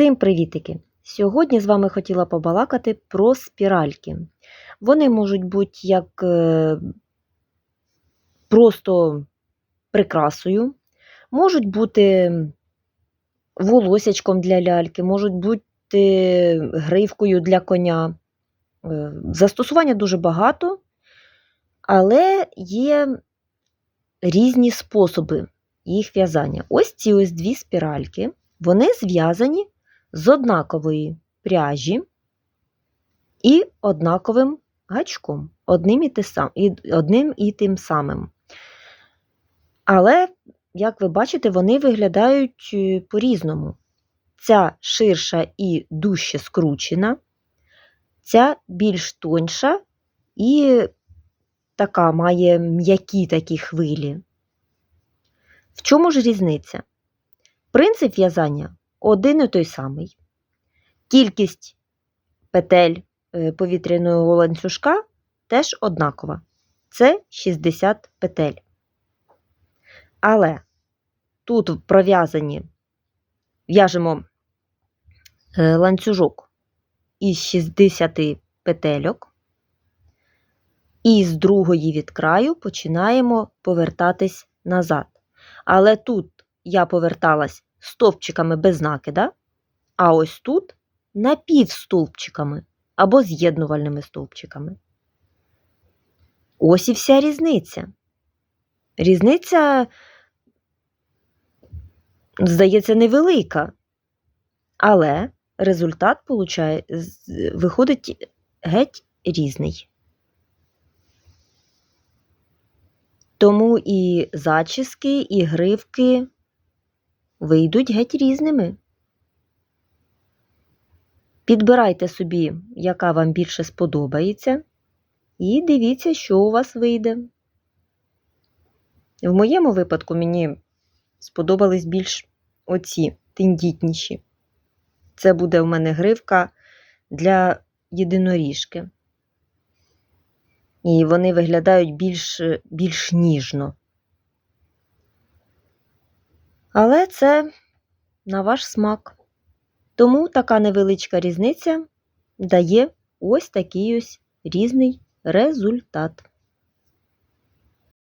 Всім привітики! Сьогодні з вами хотіла побалакати про спіральки. Вони можуть бути як е, просто прикрасою, можуть бути волосячком для ляльки, можуть бути гривкою для коня. Е, Застосування дуже багато, але є різні способи їх в'язання. Ось ці ось дві спіральки, вони зв'язані з однакової пряжі і однаковим гачком, одним і, те сам, і, одним і тим самим. Але, як ви бачите, вони виглядають е, по-різному. Ця ширша і дужче скручена, ця більш тоньша і така має м'які такі хвилі. В чому ж різниця? Принцип в'язання один і той самий. Кількість петель е, повітряного ланцюжка теж однакова. Це 60 петель. Але тут пров'язані в'яжемо е, ланцюжок із 60 петельок, і з другої від краю починаємо повертатись назад. Але тут я поверталась стовпчиками без накида, а ось тут напівстовпчиками або з'єднувальними стовпчиками. Ось і вся різниця. Різниця, здається, невелика, але результат получає, виходить геть різний. Тому і зачіски, і гривки вийдуть геть різними. Підбирайте собі, яка вам більше сподобається, і дивіться, що у вас вийде. В моєму випадку мені сподобались більш оці тендітніші. Це буде в мене гривка для єдиноріжки. І вони виглядають більш, більш ніжно. Але це на ваш смак. Тому така невеличка різниця дає ось такий ось різний результат.